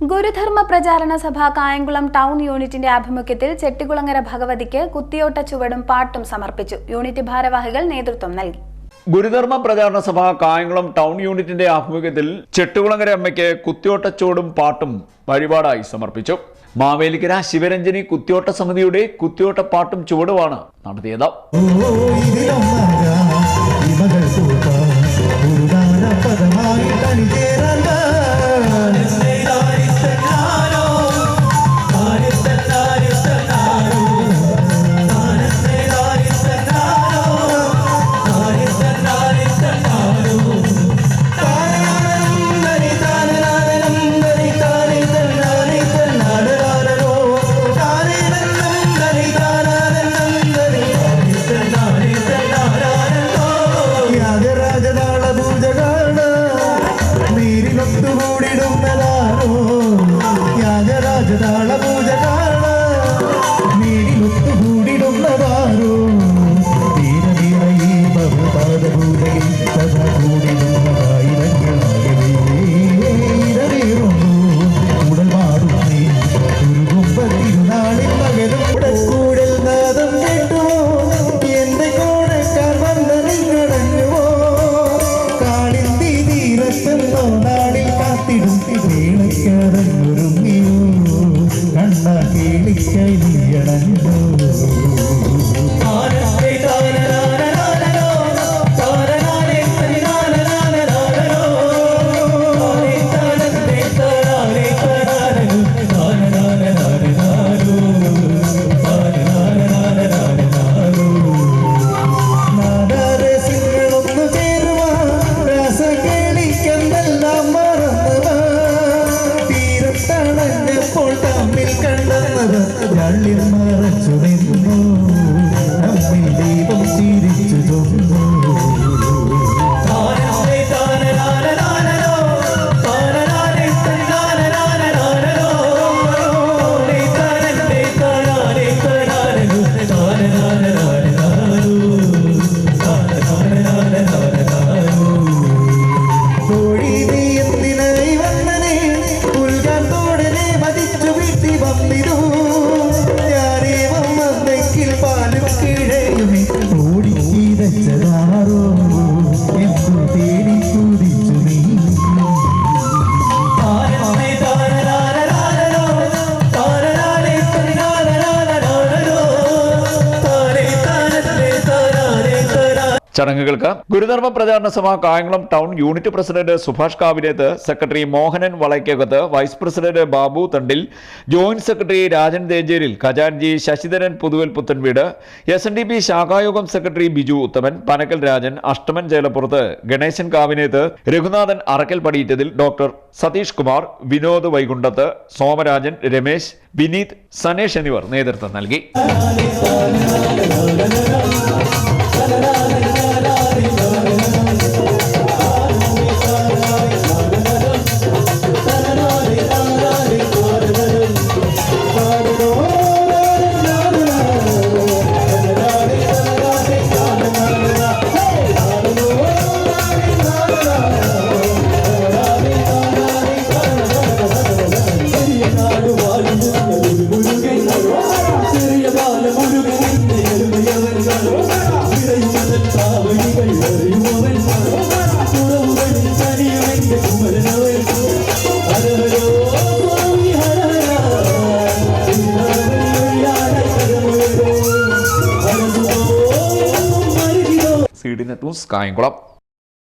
Gurudharma Pracharana Sabha Kayamkulam town യൂണിറ്റിന്റെ ആഭിമുഖ്യത്തിൽ ചെട്ടികുളങ്ങര ഭഗവതിക്ക് കുത്തിയോട്ട ചുവടും പാട്ടും സമർപ്പിച്ചു. യൂണിറ്റ് ഭാരവാഹികൾ നേതൃത്വം നൽകി. ഗുരുധർമ്മ പ്രചാരണ സഭ കായംകുളം ടൗൺ യൂണിറ്റിന്റെ ആഭിമുഖ്യത്തിൽ ചെട്ടുകുളങ്ങര അമ്മയ്ക്ക് കുത്തിയോട്ടച്ചോടും പാട്ടും വഴിപാടായി സമർപ്പിച്ചു. മാവേലിക്കര ശിവരഞ്ജനി കുത്തിയോട്ട സമിതിയുടെ കുത്തിയോട്ട പാട്ടും ചുവടുമാണ് നടത്തിയത്. de bom. ഞള്ളിൽ മറച്ചു നിന്നു ചടങ്ങുകൾക്ക് Gurudharma Pracharana Sabha Kayamkulam town unit president Subhash Kavileth secretary Mohanan Valaykkakath vice president Babu Thandil joint secretary Rajan Thejeril ഖജാൻജി Sasidharan Puthuval Puthanveedu S N D P ശാഖായോഗം secretary Biju Uthaman Panakkal Rajan Ashtaman Chelappurath Ganesan Kavinethu Raghunathan Arakkal Padiyittathil doctor Satheesh Kumar Vinod Vaikundath Somarajan Ramesh Vineeth Sanesh എന്നിവർ നേതൃത്വം നൽകി. C D net news Kayamkulam